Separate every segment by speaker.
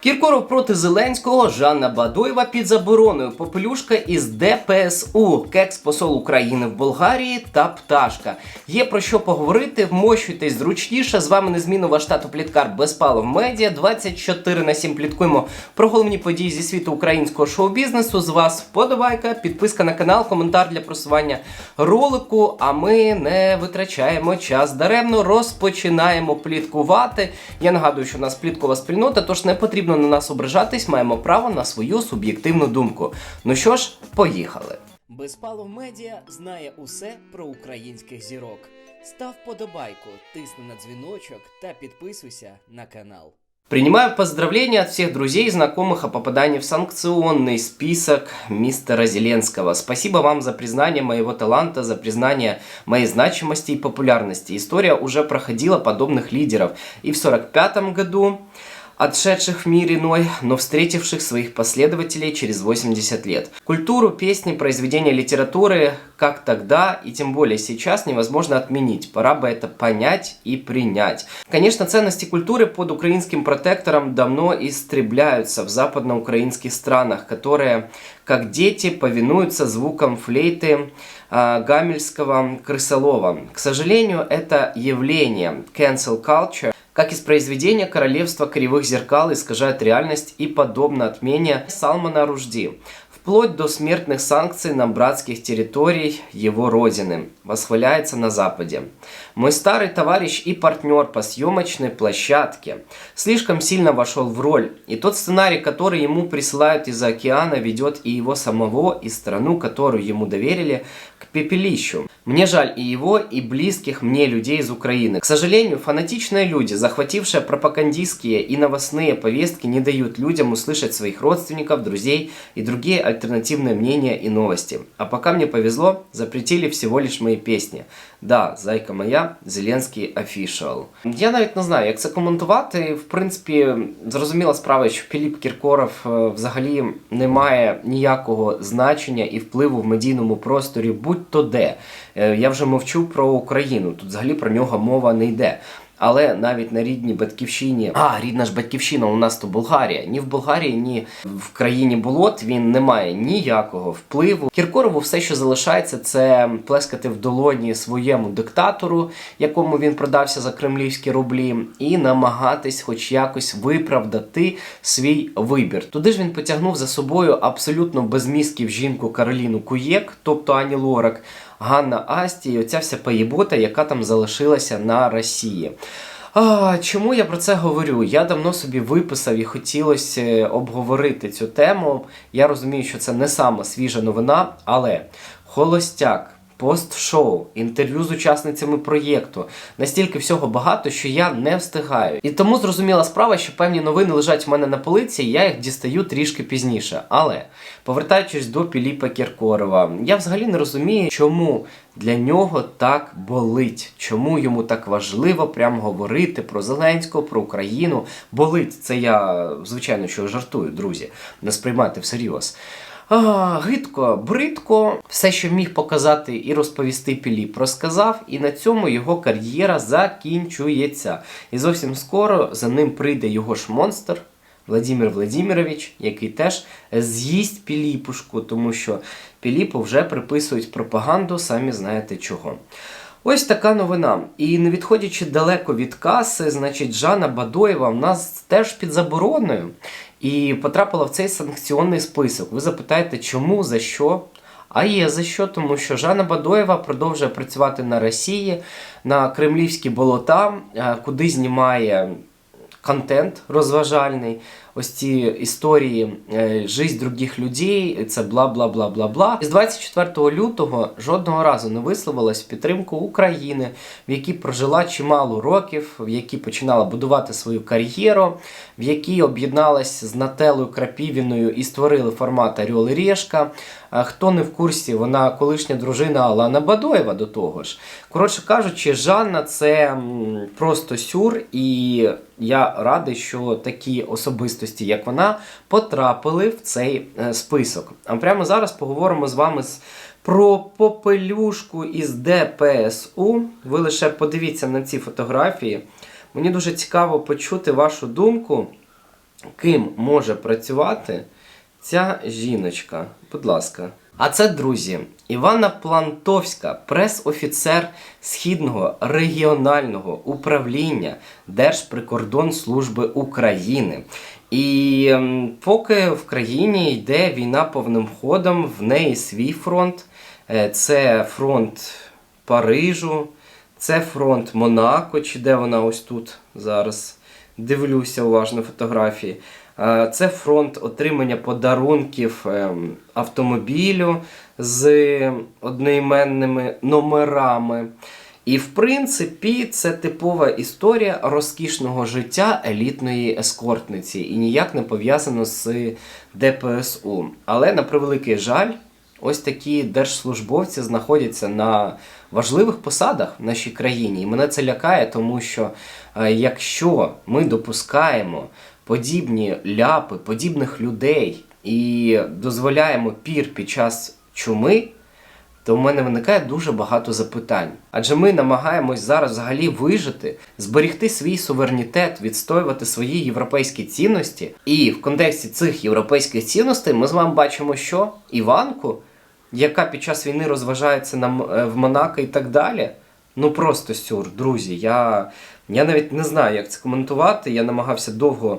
Speaker 1: Кіркоров проти Зеленського, Жанна Бадоєва під забороною, Попелюшка із ДПСУ, кекс-посол України в Болгарії та Пташка. Є про що поговорити, вмощуйтесь зручніше. З вами незмінно ваш тато Пліткар Безпалов Медіа. 24 на 7 пліткуємо про головні події зі світу українського шоу-бізнесу. З вас вподобайка, підписка на канал, коментар для просування ролику. А ми не витрачаємо час даремно, розпочинаємо пліткувати. Я нагадую, що у нас пліткова спільнота, тож не потрібно на нас ображатись, маємо право на свою суб'єктивну думку. Ну що ж, поїхали. Безпалов медіа знає усе про українських зірок. Став подобайку, тисни на дзвіночок та підписуйся на канал. Принимаю поздравления от всех друзей и знакомых о попадании в санкционный список мистера Зеленского. Спасибо вам за признание моего таланта, за признание моей значимости и популярности. История уже проходила подобных лидеров и в 45 году, отшедших в мир иной, но встретивших своих последователей через 80 лет. Культуру, песни, произведения литературы, как тогда и тем более сейчас, невозможно отменить. Пора бы это понять и принять. Конечно, ценности культуры под украинским протектором давно истребляются в западноукраинских странах, которые, как дети, повинуются звукам флейты э, Гамельского Крысолова. К сожалению, это явление cancel culture как из произведения «Королевство кривых зеркал» искажает реальность и подобно отмене Салмана Ружди, вплоть до смертных санкций на братских территорий его родины, восхваляется на Западе. Мой старый товарищ и партнер по съемочной площадке слишком сильно вошел в роль, и тот сценарий, который ему присылают из-за океана, ведет и его самого, и страну, которую ему доверили, к пепелищу. Мне жаль и его, и близких мне людей из Украины. К сожалению, фанатичные люди, захватившие пропагандистские и новостные повестки, не дают людям услышать своих родственников, друзей и другие альтернативные мнения и новости. А пока мне повезло, запретили всего лишь мои песни. Да, зайка моя, Зеленський офішал. Я навіть не знаю, як це коментувати. В принципі, зрозуміла справа, що Філіп Кіркоров е, взагалі не має ніякого значення і впливу в медійному просторі, будь-то де. Е, Я вже мовчу про Україну. Тут взагалі про нього мова не йде. Але навіть на рідній батьківщині, а рідна ж батьківщина у нас то Болгарія. Ні в Болгарії, ні в країні болот він не має ніякого впливу. Кіркорову все, що залишається, це плескати в долоні своєму диктатору, якому він продався за кремлівські рублі, і намагатись, хоч якось, виправдати свій вибір. Туди ж він потягнув за собою абсолютно безмізків жінку Кароліну Куєк, тобто Ані Лорак. Ганна Асті і оця вся поєбота, яка там залишилася на Росії. А, чому я про це говорю? Я давно собі виписав і хотілося е, обговорити цю тему. Я розумію, що це не сама свіжа новина, але холостяк. Пост-шоу, інтерв'ю з учасницями проєкту. Настільки всього багато, що я не встигаю. І тому зрозуміла справа, що певні новини лежать в мене на полиці, і я їх дістаю трішки пізніше. Але повертаючись до Піліпа Кіркорова, я взагалі не розумію, чому для нього так болить, чому йому так важливо прямо говорити про Зеленського, про Україну. Болить це я, звичайно, що жартую, друзі, не сприймати всерйоз. Гидко, бридко, все, що міг показати і розповісти Піліп, розказав, і на цьому його кар'єра закінчується. І зовсім скоро за ним прийде його ж монстр. Владимир Владимирович, який теж з'їсть Піліпушку, тому що Піліпу вже приписують пропаганду, самі знаєте чого. Ось така новина. І не відходячи далеко від каси, значить, Жанна Бадоєва в нас теж під забороною і потрапила в цей санкціонний список. Ви запитаєте, чому, за що? А є за що, тому що Жанна Бадоєва продовжує працювати на Росії, на кремлівські болота, е, куди знімає контент розважальний. Ось ці історії е, «Жизнь других людей, це бла бла бла бла бла. І з 24 лютого жодного разу не висловилась в підтримку України, в якій прожила чимало років, в якій починала будувати свою кар'єру, в якій об'єдналась з Нателою Крапівіною і створили формат Орел і Решка. Хто не в курсі, вона колишня дружина Алана Бадоєва до того ж. Коротше кажучи, Жанна це просто сюр, і я радий, що такі особистості, як вона, потрапили в цей е, список. А прямо зараз поговоримо з вами. Про попелюшку із ДПСУ. Ви лише подивіться на ці фотографії. Мені дуже цікаво почути вашу думку. ким може працювати ця жіночка. Будь ласка. А це, друзі, Івана Плантовська, прес-офіцер Східного регіонального управління Держприкордонслужби України. І ем, поки в країні йде війна повним ходом, в неї свій фронт. Е, Це фронт Парижу, це фронт Монако, чи де вона ось тут зараз. Дивлюся уважно фотографії. Е, Це фронт отримання подарунків ем, автомобілю з одноіменними номерами. І в принципі, це типова історія розкішного життя елітної ескортниці і ніяк не пов'язано з ДПСУ. Але на превеликий жаль, ось такі держслужбовці знаходяться на важливих посадах в нашій країні. І мене це лякає, тому що е, якщо ми допускаємо подібні ляпи, подібних людей і дозволяємо пір під час чуми, то в мене виникає дуже багато запитань. Адже ми намагаємось зараз взагалі вижити, зберегти свій суверенітет, відстоювати свої європейські цінності. І в контексті цих європейських цінностей ми з вами бачимо, що Іванку, яка під час війни розважається на, е, в Монако і так далі. Ну просто сюр, друзі. Я, я навіть не знаю, як це коментувати. Я намагався довго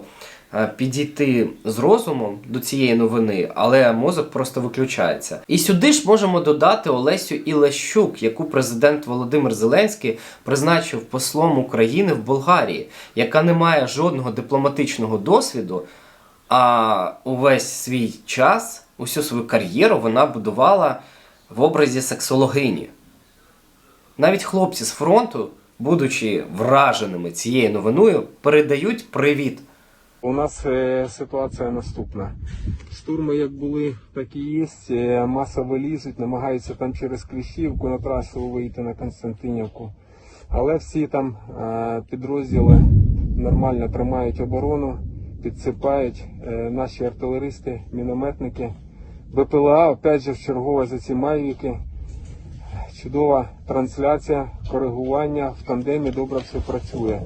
Speaker 1: е, підійти з розумом до цієї новини, але мозок просто виключається. І сюди ж можемо додати Олесю Ілещук, яку президент Володимир Зеленський призначив послом України в Болгарії, яка не має жодного дипломатичного досвіду, а увесь свій час, усю свою кар'єру вона будувала в образі сексологині. Навіть хлопці з фронту, будучи враженими цією новиною, передають привіт.
Speaker 2: У нас е, ситуація наступна. Штурми як були, так і є. Е, Масово лізуть, намагаються там через Кліщівку на трасу вийти на Константинівку. Але всі там е, підрозділи нормально тримають оборону, підсипають наші артилеристи, мінометники. БПЛА, опять же, в чергове за ці майвіки. Чудова трансляція, коригування в тандемі добре все працює.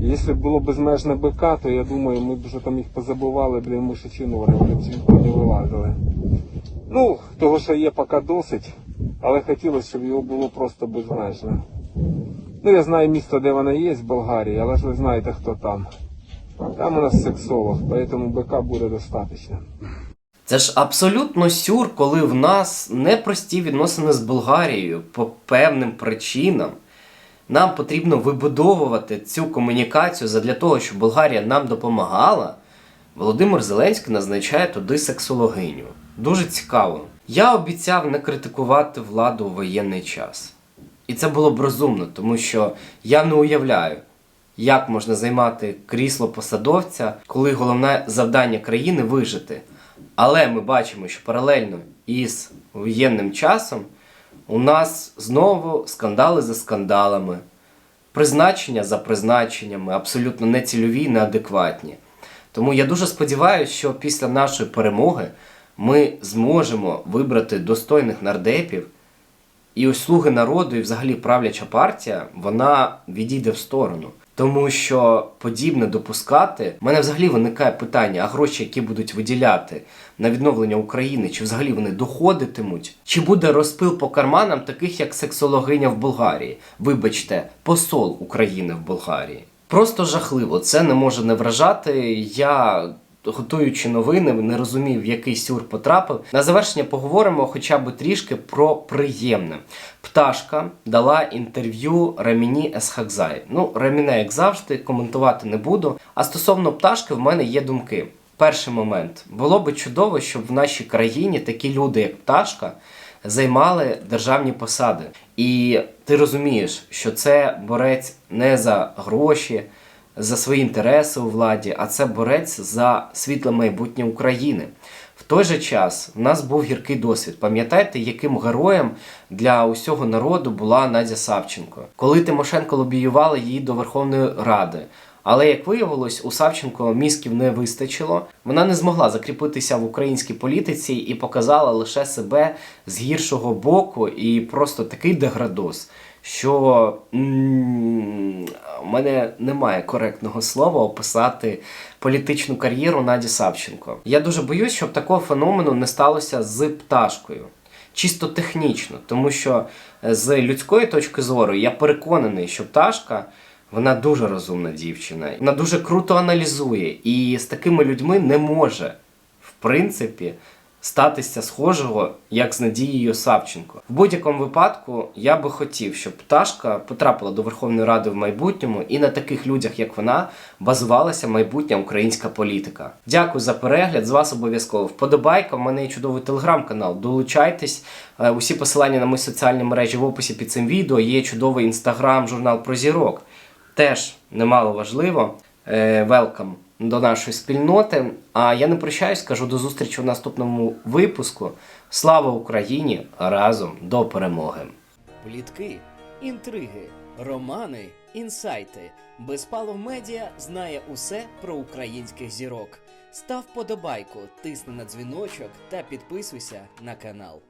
Speaker 2: Якщо б було безмежне БК, то я думаю, ми б вже там їх позабували, блін, мишечину, вони б звідти не вилазили. Ну, того, що є поки досить, але хотілося, щоб його було просто безмежно. Ну, я знаю місто, де вона є, в Болгарії, але ж ви знаєте, хто там. Там у нас сексолог, тому БК буде достатньо.
Speaker 1: Це ж абсолютно сюр, коли в нас непрості відносини з Болгарією по певним причинам. Нам потрібно вибудовувати цю комунікацію задля того, щоб Болгарія нам допомагала. Володимир Зеленський назначає туди сексологиню. Дуже цікаво. Я обіцяв не критикувати владу у воєнний час. І це було б розумно, тому що я не уявляю, як можна займати крісло посадовця, коли головне завдання країни вижити. Але ми бачимо, що паралельно із воєнним часом у нас знову скандали за скандалами, призначення за призначеннями, абсолютно нецільові, неадекватні. Тому я дуже сподіваюся, що після нашої перемоги ми зможемо вибрати достойних нардепів, і ось слуги народу, і взагалі правляча партія, вона відійде в сторону. Тому що подібне допускати, в мене взагалі виникає питання, а гроші, які будуть виділяти на відновлення України, чи взагалі вони доходитимуть? Чи буде розпил по карманам таких, як сексологиня в Болгарії? Вибачте, посол України в Болгарії. Просто жахливо, це не може не вражати. Я готуючи новини, не розумів, в який сюр потрапив. На завершення поговоримо хоча б трішки про приємне. Пташка дала інтерв'ю Раміні Есхакзай. Ну, Раміне, як завжди, коментувати не буду. А стосовно пташки, в мене є думки. Перший момент було би чудово, щоб в нашій країні такі люди, як пташка, займали державні посади. І ти розумієш, що це борець не за гроші, за свої інтереси у владі, а це борець за світле майбутнє України. В той же час в нас був гіркий досвід. Пам'ятаєте, яким героєм для усього народу була Надя Савченко, коли Тимошенко лобіювала її до Верховної Ради. Але як виявилось, у Савченко мізків не вистачило. Вона не змогла закріпитися в українській політиці і показала лише себе з гіршого боку, і просто такий деградос, що у мене немає коректного слова описати політичну кар'єру Наді Савченко. Я дуже боюсь, щоб такого феномену не сталося з пташкою. Чисто технічно, тому що е, з людської точки зору я переконаний, що пташка вона дуже розумна дівчина, вона дуже круто аналізує, і з такими людьми не може, в принципі, статися схожого, як з Надією Савченко. В будь-якому випадку я би хотів, щоб пташка потрапила до Верховної Ради в майбутньому, і на таких людях, як вона, базувалася майбутня українська політика. Дякую за перегляд. З вас обов'язково вподобайка. У мене є чудовий телеграм-канал. Долучайтесь. Е, Усі посилання на мої соціальні мережі в описі під цим відео. Є чудовий інстаграм, журнал про зірок. Теж немало важливо. Велкам до нашої спільноти. А я не прощаюсь, кажу до зустрічі в наступному випуску. Слава Україні! Разом до перемоги!
Speaker 3: Плітки, інтриги, романи, інсайти. Безпалов медіа знає усе про українських зірок. Став подобайку, тисни на дзвіночок та підписуйся на канал.